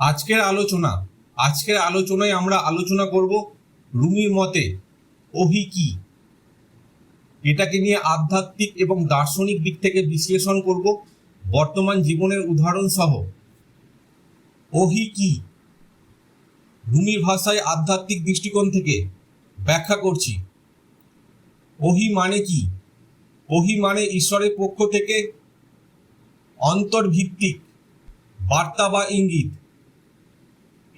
আজকের আলোচনা, আজকের আলোচনায় আমরা আলোচনা করব রুমির মতে ওহি কি? এটাকে নিয়ে আধ্যাত্মিক এবং দার্শনিক দিক থেকে বিশ্লেষণ করব বর্তমান জীবনের উদাহরণ সহ। ওহি কি? রুমির ভাষায় আধ্যাত্মিক দৃষ্টিকোণ থেকে ব্যাখ্যা করছি। ওহি মানে কি? ওহি মানে ঈশ্বরের পক্ষ থেকে অন্তর্ভিত্তিক বার্তা বা ইঙ্গিত।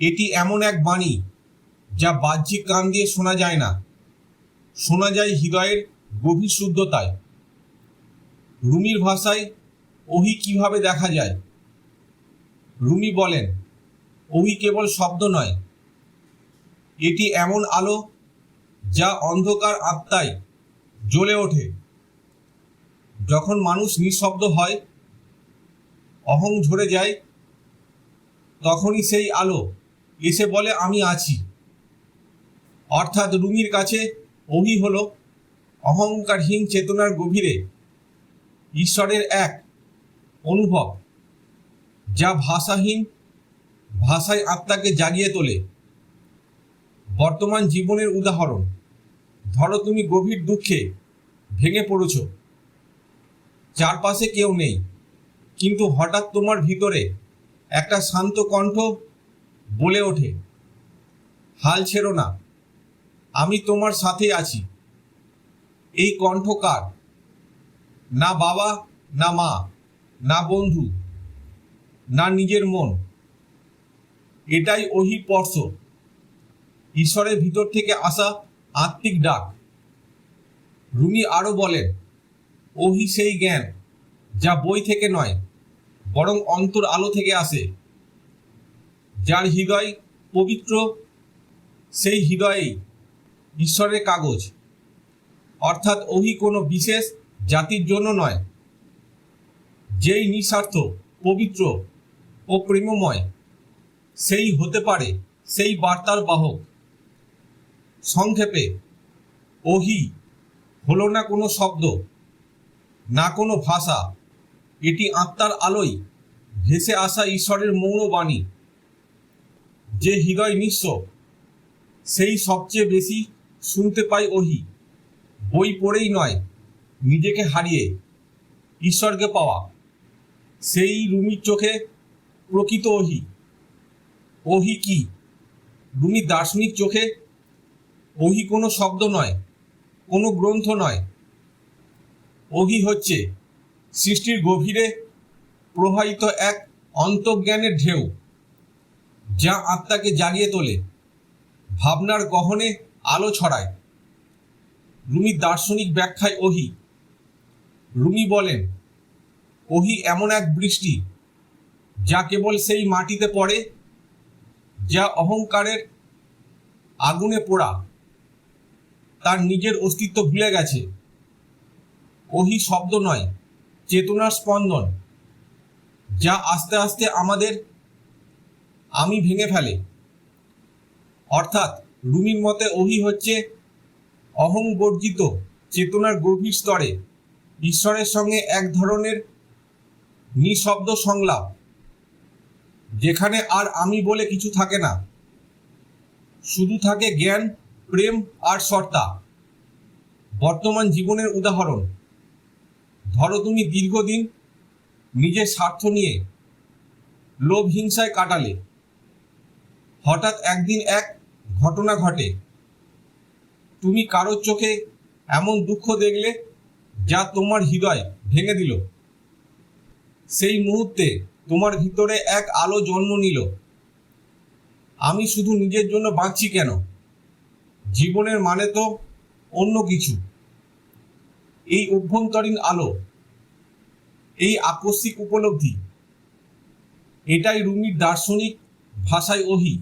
এটি এমন এক বাণী যা বাহ্যিক কান দিয়ে শোনা যায় না। শোনা যায় হৃদয়ের গভীর শুদ্ধতায়। রুমির ভাষায়, ওহি কীভাবে দেখা যায়? রুমি বলেন, ওহি কেবল শব্দ নয়। এটি এমন আলো যা অন্ধকার আত্মায় জ্বলে ওঠে। যখন মানুষ নিঃশব্দ হয়, অহং ঝরে যায়, তখনই সেই আলো এসে বলে, আমি আছি। অর্থাৎ রুমির কাছে ওহি হল। অহংকারহীন চেতনার গভীরে ঈশ্বরের এক অনুভব, যা ভাষাহীন, ভাষায় আত্মাকে জাগিয়ে তোলে। বর্তমান জীবনের উদাহরণ, ধরো তুমি গভীর দুঃখে ভেঙে পড়েছ। চারপাশে কেউ নেই, কিন্তু হঠাৎ তোমার ভিতরে একটা শান্ত কণ্ঠ বলে ওঠে, হাল ছেড়ো না, আমি তোমার সাথে আছি। এই কণ্ঠ কার? না বাবা, না মা, না বন্ধু, না নিজের মন। এটাই ওহি স্পর্শ। ঈশ্বরের ভিতর থেকে আসা আত্মিক ডাক। রুমি আরও বলেন ওহি সেই জ্ঞান, যা বই থেকে নয়, বরং অন্তর আলো থেকে আসে। যার হৃদয় পবিত্র, সেই হৃদয়েই ঈশ্বরের কাগজ। অর্থাৎ ওহি কোনো বিশেষ জাতির জন্য নয়, যেই নিঃস্বার্থ, পবিত্র ও প্রেমময়। সেই হতে পারে, সেই বার্তার বাহক। সংক্ষেপে, ওহি হলো না কোনো শব্দ, না কোনো ভাষা, এটি আত্মার আলোয় ভেসে আসা ঈশ্বরের মৌন বাণী যে হৃদয় নিঃস্ব, সেই সবচেয়ে বেশি শুনতে পাই ওহি। বই পড়েই নয়, নিজেকে হারিয়ে ঈশ্বরকে পাওয়া। সেই রুমির চোখে প্রকৃত ওহি। ওহি কি? রুমির দার্শনিক চোখে ওহি কোনো শব্দ নয়, কোনো গ্রন্থ নয়। ওহি হচ্ছে সৃষ্টির গভীরে প্রবাহিত এক অন্তর্জ্ঞানের ঢেউ। যা আত্মাকে জাগিয়ে তোলে, ভাবনার গহনে আলো ছড়ায়। রুমির দার্শনিক ব্যাখ্যায় ওহি। রুমি বলেন, ওহি এমন এক বৃষ্টি, যা কেবল সেই মাটিতে পড়ে, যা অহংকারের আগুনে পোড়া। তার নিজের অস্তিত্ব ভুলে গেছে। ওহি শব্দ নয়, চেতনার স্পন্দন, যা আস্তে আস্তে আমাদের আমি ভেঙে ফেলে। অর্থাৎ রুমির মতে ওহি হচ্ছে অহংবর্জিত, চেতনার গভীর স্তরে, ঈশ্বরের সঙ্গে এক ধরনের নিঃশব্দ সংলাপ, যেখানে আর আমি বলে কিছু থাকে না। শুধু থাকে জ্ঞান, প্রেম আর সর্তা বর্তমান জীবনের উদাহরণ, ধরো তুমি দীর্ঘদিন নিজের স্বার্থ নিয়ে লোভ হিংসায় কাটালে। হঠাৎ একদিন এক ঘটনা ঘটে। তুমি কারোর চোখে এমন দুঃখ দেখলে যা তোমার হৃদয় ভেঙে দিল? সেই মুহূর্তে তোমার ভিতরে এক আলো জন্ম নিল। আমি শুধু নিজের জন্য বাঁচছি কেন? জীবনের মানে তো অন্য কিছু। এই অভ্যন্তরীণ আলো, এই আকস্মিক উপলব্ধি, এটাই রুমির দার্শনিক ভাষায় ওহি।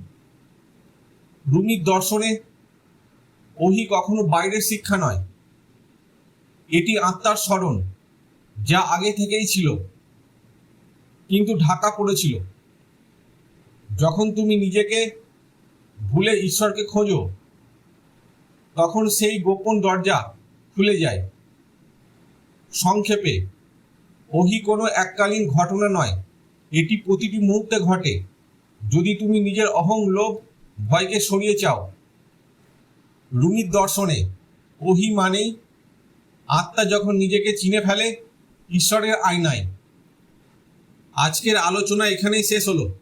রুমির দর্শনে ওহি কখনো বাইরের শিক্ষা নয়। এটি আত্মার স্মরণ, যা আগে থেকেই ছিল, কিন্তু ঢাকা পড়েছিল। যখন তুমি নিজেকে ভুলে ঈশ্বরকে খোঁজো, তখন সেই গোপন দরজা খুলে যায়। সংক্ষেপে, ওহি কোনো এককালীন ঘটনা নয়, এটি প্রতিটি মুহূর্তে ঘটে। যদি তুমি নিজের অহং লোভ ভয়কে সরিয়ে চাও। রুমির দর্শনে ওহি মানেই আত্মা যখন নিজেকে চিনে ফেলে, ঈশ্বরের আয়নায়। আজকের আলোচনা এখানেই শেষ হলো।